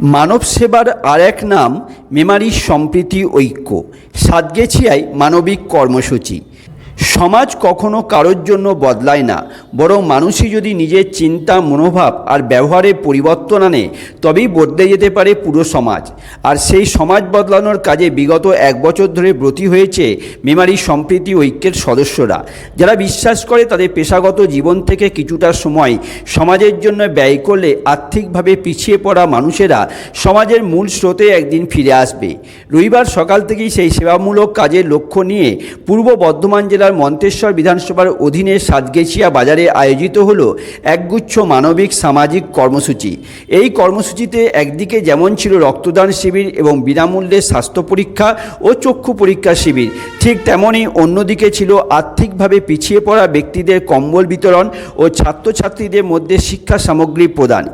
মানব সেবার আর এক নাম মেমারি সম্প্রীতি ঐক্য সাতগেছিয়ায় মানবিক কর্মসূচি। সমাজ কখনো কারোর জন্য বদলায় না, বরং মানুষই যদি নিজের চিন্তা, মনোভাব আর ব্যবহারে পরিবর্তন আনে, তবেই বদলে যেতে পারে পুরো সমাজ। আর সেই সমাজ বদলানোর কাজে বিগত এক বছর ধরে ব্রতী হয়েছে মেমারি সম্প্রীতি ঐক্যের সদস্যরা, যারা বিশ্বাস করে তাদের পেশাগত জীবন থেকে কিছুটা সময় সমাজের জন্য ব্যয় করলে আর্থিকভাবে পিছিয়ে পড়া মানুষেরা সমাজের মূল স্রোতে একদিন ফিরে আসবে। রবিবার সকাল থেকেই সেই সেবামূলক কাজের লক্ষ্য নিয়ে পূর্ব বর্ধমান জেলার মন্তেশ্বর বিধানসভার অধীনে সাতগেছিয়া বাজারে আয়োজিত হলো একগুচ্ছ মানবিক সামাজিক কর্মসূচি। এই কর্মসূচিতে একদিকে যেমন ছিল রক্তদান শিবির এবং বিনামূল্যে স্বাস্থ্য পরীক্ষা ও চক্ষু পরীক্ষা শিবির, ঠিক তেমনই অন্যদিকে ছিল আর্থিকভাবে পিছিয়ে পড়া ব্যক্তিদের কম্বল বিতরণ ও ছাত্রছাত্রীদের মধ্যে শিক্ষা সামগ্রী প্রদান।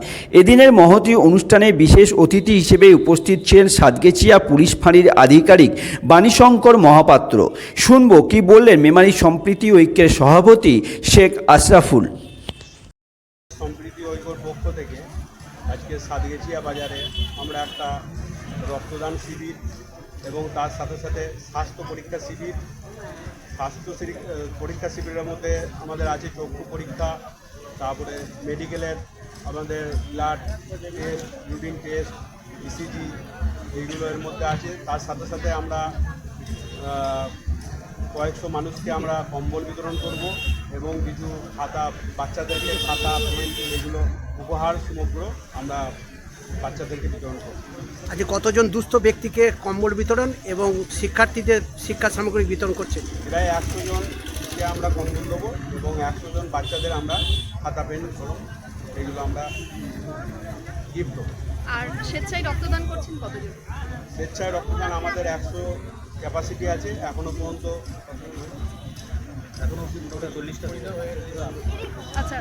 এদিনের মহতী অনুষ্ঠানে বিশেষ অতিথি হিসেবে উপস্থিত ছিলেন সাতগেছিয়া পুলিশ ফাঁড়ির আধিকারিক বাণীশঙ্কর মহাপাত্র। শুনব কি বললেন মেমারি সম্প্রীতি ঐক্যের সভাপতি শেখ আশরাফুল। সম্প্রীতি ঐক্যর পক্ষ থেকে আজকে সাতগেছিয়া বাজারে আমরা একটা রক্তদান শিবির এবং তার সাথে সাথে স্বাস্থ্য পরীক্ষা শিবির। স্বাস্থ্য পরীক্ষা শিবিরের মধ্যে আমাদের আছে চক্ষু পরীক্ষা, তারপরে মেডিকেলের আমাদের blood test routine test ECG এইগুলো এর মধ্যে আছে। তার সাথে সাথে আমরা কয়েকশো মানুষকে আমরা কম্বল বিতরণ করব এবং কিছু খাতা বাচ্চাদেরকে খাতা পেন এগুলো উপহার সমগ্র আমরা বাচ্চাদেরকে বিতরণ করব। আজকে কতজন দুস্থ ব্যক্তিকে কম্বল বিতরণ এবং শিক্ষার্থীদের শিক্ষা সামগ্রী বিতরণ করছে? প্রায় একশো জনকে আমরা কম্বল দেবো এবং একশো জন বাচ্চাদের আমরা খাতা পেন কলম এগুলো আমরা গিফট দেবো। আর স্বেচ্ছায় রক্তদান করছেন কতজন? স্বেচ্ছায় রক্তদান আমাদের একশো ক্যাপাসিটি আছে এখনও পর্যন্ত এখনও চল্লিশটা আচ্ছা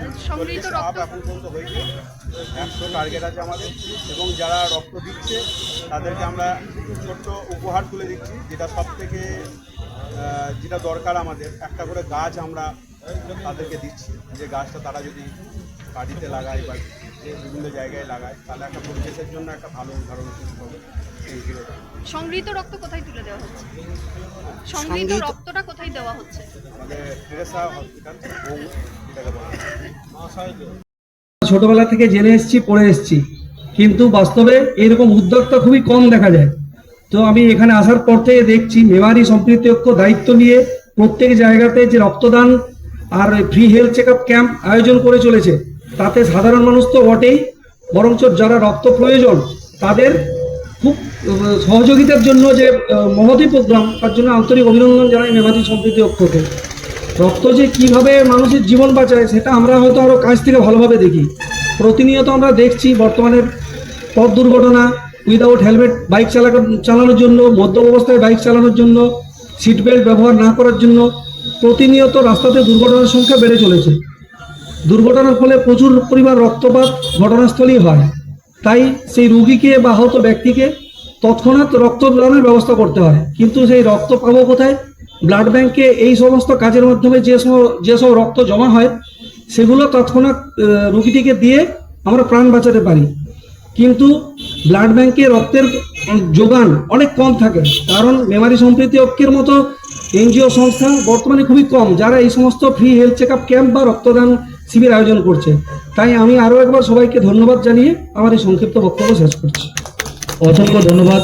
আপ এখন পর্যন্ত হয়েছে। একশো টার্গেট আছে আমাদের এবং যারা রক্ত দিচ্ছে তাদেরকে আমরা ছোট্ট উপহার তুলে দিচ্ছি যেটা সব থেকে যেটা দরকার আমাদের। একটা করে গাছ আমরা তাদেরকে দিচ্ছি যে গাছটা তারা যদি বাড়িতে লাগায় বা বিভিন্ন জায়গায় লাগায় তাহলে একটা পরিবেশের জন্য একটা ভালো উদাহরণ হবে এই সংগৃহীত রক্ত কোথায় তুলে দেওয়া হচ্ছে? সংগৃহীত রক্তটা কোথায় দেওয়া হচ্ছে? ছোটবেলা থেকে জেনে এসেছি পড়ে এসেছি। কিন্তু বাস্তবে এরকম উদ্যোক্তা খুবই কম দেখা যায়। তো আমি এখানে আসার পর থেকে দেখছি মেমারি সম্প্রীতি ঐক্য দায়িত্ব নিয়ে প্রত্যেক জায়গাতে যে রক্তদান আর free health check up camp আয়োজন করে চলেছে তাতে সাধারণ মানুষ তো বটেই। বরঞ্চ যারা রক্ত প্রয়োজন তাদের খুব সহযোগিতার জন্য যে মহতী প্রোগ্রাম, তার জন্য আন্তরিক অভিনন্দন জানাই মেমারি সম্প্রীতি ঐক্যকে রক্ত যে কীভাবে মানুষের জীবন বাঁচায়, সেটা আমরা হয়তো আরও কাছ থেকে ভালোভাবে দেখি। প্রতিনিয়ত আমরা দেখছি বর্তমানের পথ দুর্ঘটনা উইদাউট হেলমেট বাইক চালা চালানোর জন্য মদ্য অবস্থায় বাইক চালানোর জন্য সিট বেল্ট ব্যবহার না করার জন্য প্রতিনিয়ত রাস্তাতে দুর্ঘটনার সংখ্যা বেড়ে চলেছে। দুর্ঘটনার ফলে প্রচুর পরিমাণ রক্তপাত ঘটনাস্থলেই হয়। তাই সেই রুগীকে বা আহত ব্যক্তিকে তৎক্ষণাৎ রক্ত রক্তদানের ব্যবস্থা করতে হয়। কিন্তু সেই রক্ত পাবো কোথায়? ব্লাড ব্যাংকে এই সমস্ত কাজের মাধ্যমে যে সব যেসব রক্ত জমা হয়, সেগুলো তৎক্ষণাৎ রুগীটিকে দিয়ে আমরা প্রাণ বাঁচাতে পারি। কিন্তু ব্লাড ব্যাংকে রক্তের যোগান অনেক কম থাকে। কারণ মেমারি সম্প্রীতি ঐক্যের মতো এনজিও সংস্থা বর্তমানে খুবই কম। যারা এই সমস্ত free health check up camp বা রক্তদান শিবির আয়োজন করছে। তাই আমি আরও একবার সবাইকে ধন্যবাদ জানিয়ে আমার এই সংক্ষিপ্ত বক্তব্য শেষ করছি। অসংখ্য ধন্যবাদ।